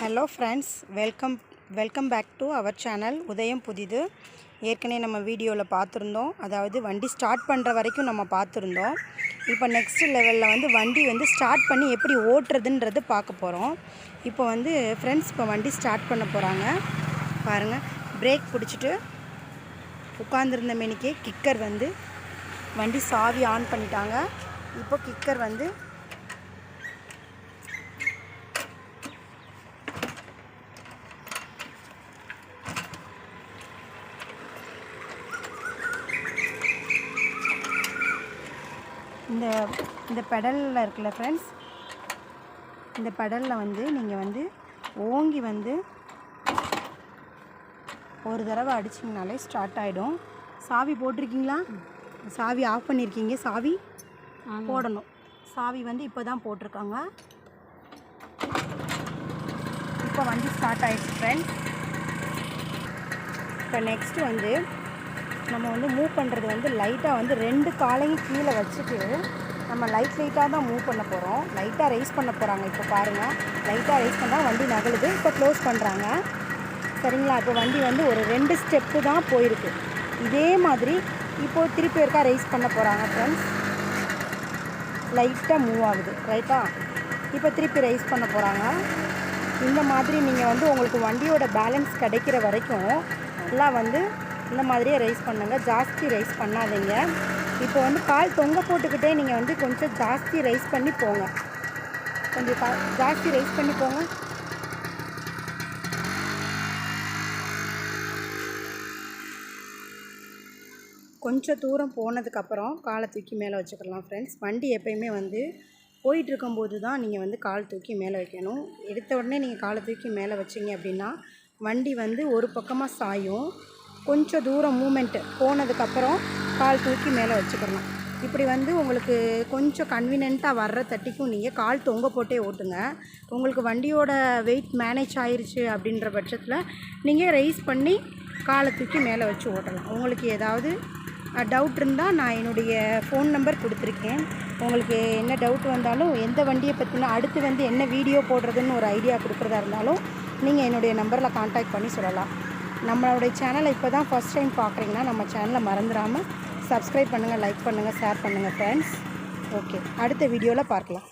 Hello friends welcome welcome back to our channel உதயம் புதிது ஏற்கனவே நம்ம வீடியோவில் பார்த்துருந்தோம். அதாவது வண்டி ஸ்டார்ட் பண்ணுற வரைக்கும் நம்ம பார்த்துருந்தோம். இப்போ நெக்ஸ்ட் லெவலில் வந்து வண்டி வந்து ஸ்டார்ட் பண்ணி எப்படி ஓட்டுறதுன்றது பார்க்க போகிறோம் இப்போ வந்து ஃப்ரெண்ட்ஸ் இப்போ வண்டி ஸ்டார்ட் பண்ண போகிறாங்க பாருங்கள் பிரேக் பிடிச்சிட்டு உட்காந்துருந்த மெனிக்கே கிக்கர் வந்து வண்டி சாவி ஆன் பண்ணிட்டாங்க. இப்போ கிக்கர் வந்து இந்த இந்த பெடலில் இருக்குல்ல ஃப்ரெண்ட்ஸ் இந்த பெடலில் வந்து நீங்கள் வந்து ஓங்கி வந்து ஒரு தடவை அடிச்சிங்கனாலே ஸ்டார்ட் ஆகிடும் சாவி போட்டிருக்கீங்களா? சாவி ஆஃப் பண்ணியிருக்கீங்க சாவி போடணும். சாவி வந்து இப்போ தான் போட்டிருக்காங்க. இப்போ வண்டி ஸ்டார்ட் ஆயிடுச்சு ஃப்ரெண்ட்ஸ் இப்போ நெக்ஸ்ட் வந்து நம்ம வந்து மூவ் பண்ணுறது வந்து லைட்டாக வந்து ரெண்டு காலையும் கீழே வச்சுட்டு நம்ம லைட் லைட்டாக தான் மூவ் பண்ண போகிறோம் லைட்டாக ரைஸ் பண்ண போகிறாங்க இப்போ பாருங்கள் லைட்டாக ரைஸ் பண்ணால் வண்டி நகலுது. இப்போ க்ளோஸ் பண்ணுறாங்க சரிங்களா? இப்போ வண்டி வந்து ஒரு ரெண்டு ஸ்டெப்பு தான் போயிருக்கு. இதே மாதிரி இப்போது திருப்பி ஒருக்கா ரைஸ் பண்ண போகிறாங்க ஃப்ரெண்ட்ஸ் லைட்டாக மூவ் ஆகுது. ரைட்டா இப்போ திருப்பி ரைஸ் பண்ண போகிறாங்க இந்த மாதிரி நீங்கள் வந்து உங்களுக்கு வண்டியோட பேலன்ஸ் கிடைக்கிற வரைக்கும் நல்லா வந்து இந்த மாதிரியே ரைஸ் பண்ணுங்கள் ஜாஸ்தி ரைஸ் பண்ணாதீங்க. இப்போ வந்து கால் தொங்க போட்டுக்கிட்டே நீங்கள் வந்து கொஞ்சம் ஜாஸ்தி ரைஸ் பண்ணி போங்க. கொஞ்சம் கா ஜாஸ்தி ரைஸ் பண்ணி போங்க. கொஞ்சம் தூரம் போனதுக்கப்புறம் காலை தூக்கி மேலே வச்சுக்கலாம் ஃப்ரெண்ட்ஸ் வண்டி எப்பயுமே வந்து போயிட்டுருக்கும்போது தான் நீங்கள் வந்து கால் தூக்கி மேலே வைக்கணும். எடுத்த உடனே நீங்கள் காலை தூக்கி மேலே வச்சிங்க அப்படின்னா வண்டி வந்து ஒரு பக்கமாக சாயும். கொஞ்சம் தூரம் மூமெண்ட்டு போனதுக்கப்புறம் கால் தூக்கி மேலே வச்சுக்கிறணும் இப்படி வந்து உங்களுக்கு கொஞ்சம் கன்வீனியண்ட்டாக வர்ற தட்டிக்கும் நீங்கள் கால் தொங்க போட்டே ஓட்டுங்க. உங்களுக்கு வண்டியோட வெயிட் மேனேஜ் ஆயிடுச்சு அப்படின்ற பட்சத்தில் நீங்கள் ரைஸ் பண்ணி காலை தூக்கி மேலே வச்சு ஓட்டலாம். உங்களுக்கு ஏதாவது டவுட் இருந்தால் நான் என்னுடைய ஃபோன் நம்பர் கொடுத்துருக்கேன். உங்களுக்கு என்ன டவுட் வந்தாலும் எந்த வண்டியை பற்றினா அடுத்து வந்து என்ன வீடியோ போடுறதுன்னு ஒரு ஐடியா கொடுக்குறதா இருந்தாலும் நீங்கள் என்னுடைய நம்பரில் காண்டாக்ட் பண்ணி சொல்லலாம். நம்மளுடைய சேனலை இப்போ தான் ஃபஸ்ட் டைம் பார்க்குறீங்கன்னா நம்ம சேனலை மறந்துடாமல் சப்ஸ்கிரைப் பண்ணுங்கள் லைக் பண்ணுங்கள் ஷேர் பண்ணுங்கள் ஃப்ரெண்ட்ஸ் ஓகே அடுத்த வீடியோவில் பார்க்கலாம்.